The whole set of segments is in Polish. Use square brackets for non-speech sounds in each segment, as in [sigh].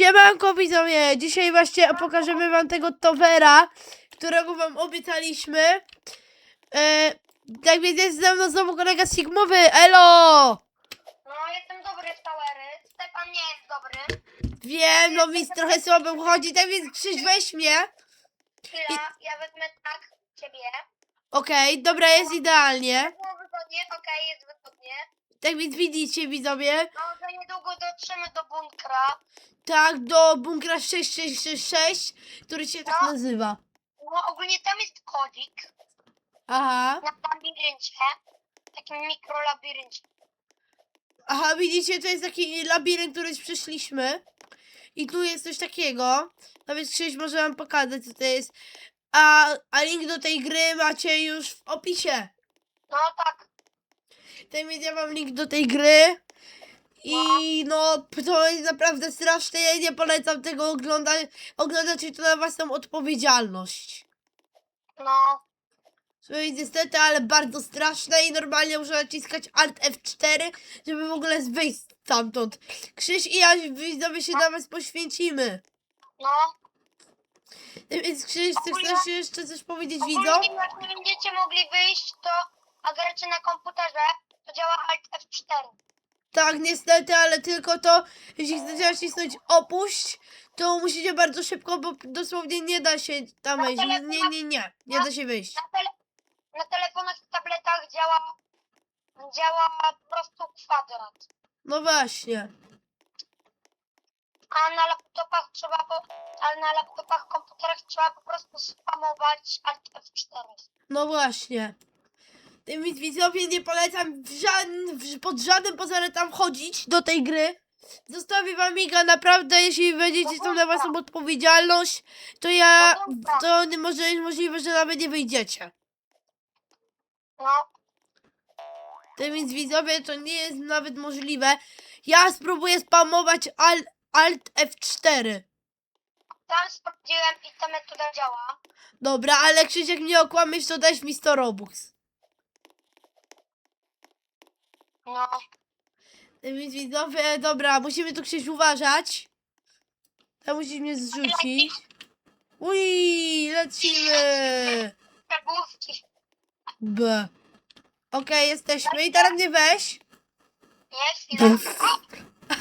Siemanko widzowie, dzisiaj właśnie pokażemy wam tego towera, którego wam obiecaliśmy. E, tak więc jest ze mną znowu kolega Sigmowy, elo! No, jestem dobry w towery. Stefan nie jest dobry. Wiem, no mi trochę słabo chodzi, tak więc Krzyś weź mnie. Chwila, ja wezmę tak ciebie. Okej, dobra, jest idealnie. Było wygodnie, okej, jest wygodnie. Tak więc widzicie widzowie, No, za niedługo dotrzemy do bunkra. Tak, do bunkra 6666, który się tak No. nazywa. No, ogólnie tam jest kodzik Aha, na labiryncie. Takim mikrolabiryncie. aha, widzicie, to jest taki labirynt, który przeszliśmy. I tu jest coś takiego. No więc Krzyś może wam pokazać, co to jest. A, a link do tej gry macie już w opisie. No, tak. Tak więc ja mam link do tej gry. I no, to jest naprawdę straszne. Ja nie polecam tego oglądać. Oglądacie to na własną odpowiedzialność. No, To jest niestety, ale bardzo straszne i normalnie muszę naciskać Alt F4, żeby w ogóle wyjść stamtąd. Krzyś i ja widzowie się na was poświęcimy. no. Więc Krzyś, chcesz coś jeszcze coś powiedzieć widzom? Ogólnie jak nie będziecie mogli wyjść, to a gracie na komputerze, to działa Alt F4. Tak, niestety, ale tylko to, jeśli chcecie nacisnąć opuść, to musicie bardzo szybko, bo dosłownie nie da się tam wejść. Nie, nie, nie, nie, nie da się wyjść. Na, tele, na telefonach i tabletach działa, działa po prostu kwadrat. No właśnie. A na laptopach trzeba po, ale na laptopach, komputerach trzeba po prostu spamować Alt F4. No właśnie. Widzowie nie polecam w w, pod żadnym pozorem tam chodzić do tej gry. Zostawię wam Miga naprawdę, jeśli będziecie tam na własną odpowiedzialność, to ja, to nie może jest możliwe, że nawet nie wyjdziecie. No, Tym więc widzowie, to nie jest nawet możliwe. Ja spróbuję spamować Alt, Alt F4. tam sprawdziłem i ta metoda działa. Dobra, ale Krzysiek mnie okłamiesz, to dać mi 100 Robux. No, więc widzowie, dobra, musimy tu Krzyś uważać. Tam musisz mnie zrzucić. Ui, lecimy. przegłówki. B. Okej, jesteśmy. I teraz mnie weź. Nie, chwilę.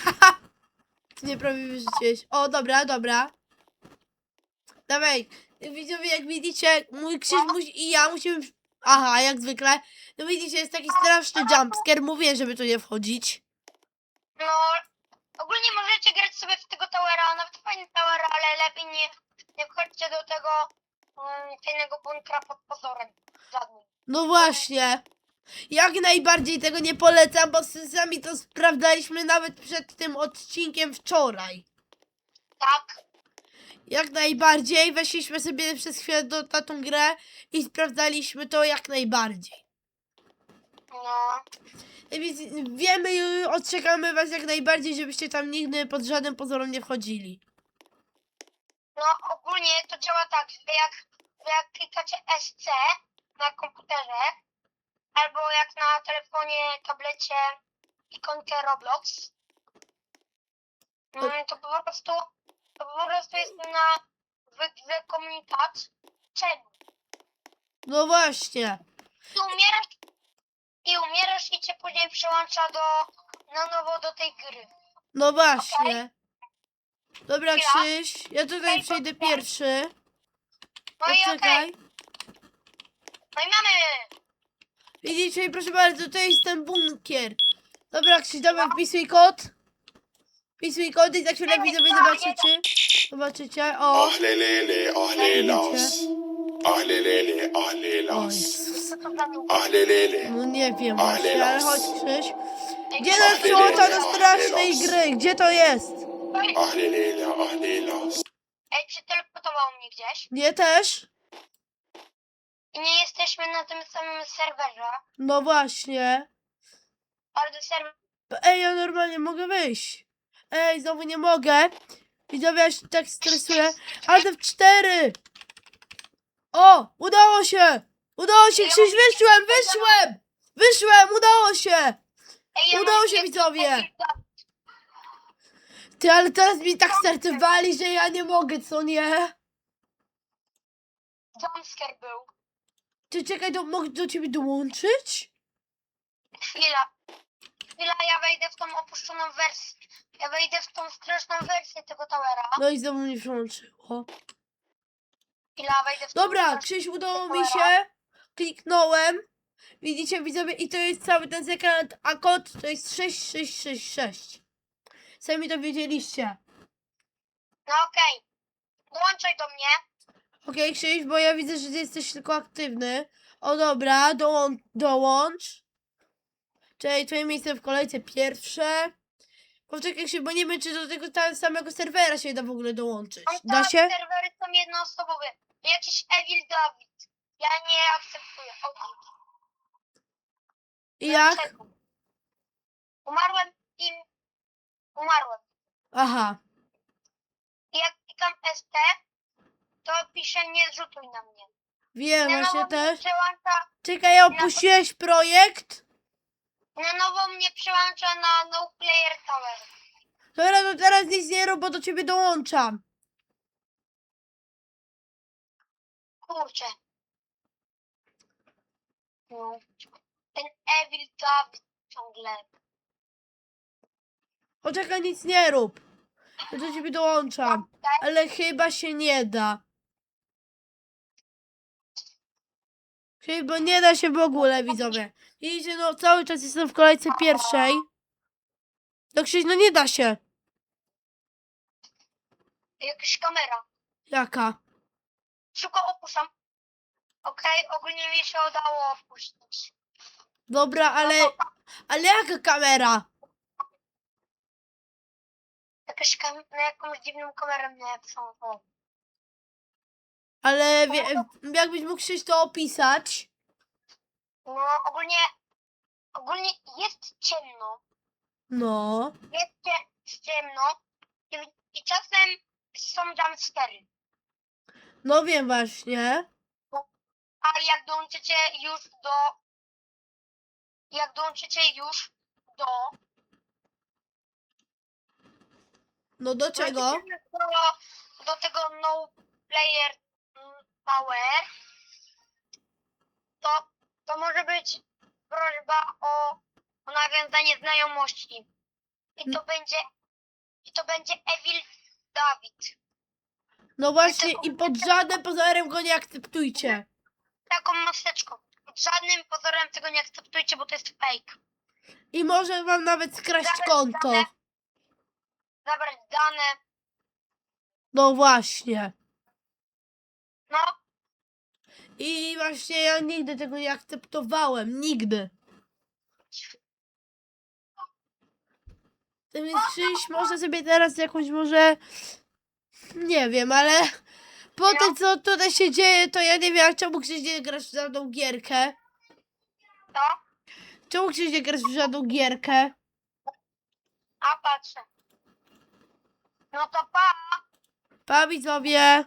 [laughs] Ty nie prawie wyrzuciłeś. O, dobra, dobra. Dawaj. Widzowie, jak widzicie, mój Krzyś musi, i ja musimy... Aha, jak zwykle. No widzicie, jest taki straszny jumpscare. Mówię, żeby tu nie wchodzić. No, ogólnie możecie grać sobie w tego towera, nawet fajny tower, ale lepiej nie, nie wchodźcie do tego um, fajnego bunkra pod pozorem. Żadnym. No właśnie. Jak najbardziej tego nie polecam, bo sami to sprawdzaliśmy nawet przed tym odcinkiem wczoraj. Tak, Jak najbardziej. Weszliśmy sobie przez chwilę do na tą grę i sprawdzaliśmy to jak najbardziej. no. Więc wiemy i ostrzegamy was jak najbardziej, żebyście tam nigdy pod żadnym pozorem nie wchodzili. No ogólnie to działa tak, że jak, że jak klikacie SC na komputerze, albo jak na telefonie, tablecie ikonkę Roblox, mm, to po prostu to po prostu jest na zwykły komunikat czemu. No właśnie. I umierasz i umierasz i cię później przełącza do na nowo do tej gry. No właśnie. Dobra, Chwila. Krzyś, ja tutaj przejdę pierwszy. No i okej, Poczekaj. no i mamy. Widzicie, proszę bardzo, to jest ten bunkier. Dobra, Krzyś, dawaj, wpisuj kod. Wpisuj kod i za chwilę widzowie zobaczycie. Zobaczycie, o. Ahlelele, ahlelas. Ahlelele, O ahlelas. Jezus. Co to za dół? Ahlelele. No nie wiem właśnie, ale chodź Krzyś. Ej, Gdzie co- nas przełącza do strasznej gry? Gdzie to jest? Ej, Ahlelele, ahlelas. Ej, czy teleportowało mnie gdzieś? Nie też? I nie jesteśmy na tym samym serwerze. No właśnie. Bardzo serwer. Ej, ja normalnie mogę wyjść. Ej, znowu nie mogę. Widzowie, ja się tak stresuję. Ale w cztery. O, udało się. Udało się, Krzyś, wyszłem, wyszłem. Wyszłem, udało się. Udało się, widzowie. Ty, ale teraz mi tak serce wali, że ja nie mogę, co nie? Jumpscare był. Ty, czekaj, to mogę do ciebie dołączyć? Chwila. Chwila, ja wejdę w tą opuszczoną wersję. Ja wejdę w tą straszną wersję tego towera. No i znowu mi przyłączyło. Chwila, wejdę w tą Dobra, straszną- Krzyś, udało mi się. Kliknąłem. Widzicie, widzowie, i to jest cały ten sekret, a kod to jest 6666. Sami to wiedzieliście. No okej. Dołączaj do mnie. Okej, Krzyś, bo ja widzę, że ty jesteś tylko aktywny. O dobra, dołą dołącz. Czyli twoje miejsce w kolejce pierwsze. Poczekaj się, bo nie wiem, czy do tego tam samego serwera się da w ogóle dołączyć. Tam Da te się? serwery są jednoosobowe. Jakiś Evil David. Ja nie akceptuję. I jak? dlaczego? Umarłem i umarłem. Aha. I jak klikam ST, to pisze nie zrzutuj na mnie. Wiem, nowo mnie też. przełącza, Czekaj, opuściłeś projekt? Na nowo mnie przełącza na No Player Tower. Dobra, to teraz nic nie rób, bo do ciebie dołączam. Kurczę. No. Ten Evil David ciągle. Poczekaj, nic nie rób. Ja do ciebie dołączam. Ale chyba się nie da. Chyba nie da się w ogóle, widzowie. Widzicie, no cały czas jestem w kolejce pierwszej. No Krzyś, no nie da się. Jakaś kamera. Jaka? Szybko opuszczam. Okej, ogólnie mi się udało opuścić. Dobra, ale... Ale jaka kamera? Jakaś kam- na jakąś dziwną kamerę mnie są. Ale wie, jakbyś mógł Krzyś to opisać? No ogólnie, ogólnie jest ciemno. No. Jest cie- ciemno. I, I czasem są jumpscary. No wiem właśnie. A jak dołączycie już do... Jak dołączycie już do... No do czego? Do, do tego no player power. To, to może być prośba o, o nawiązanie znajomości. I to będzie... I to będzie Evil Dawid. No właśnie i pod żadnym pozorem go nie akceptujcie. Taką maseczką. Pod żadnym pozorem tego nie akceptujcie, bo to jest fake. I może wam nawet skraść konto. Zabrać dane. No właśnie. I właśnie ja nigdy tego nie akceptowałem. Nigdy. Więc Krzyś może sobie teraz jakąś może... Nie wiem, ale... Po tym co tutaj się dzieje, to ja nie wiem, a czemu Krzyś nie grasz w żadną gierkę? to. Czemu Krzyś nie grasz w żadną gierkę? A patrzę. No to pa. Pa widzowie!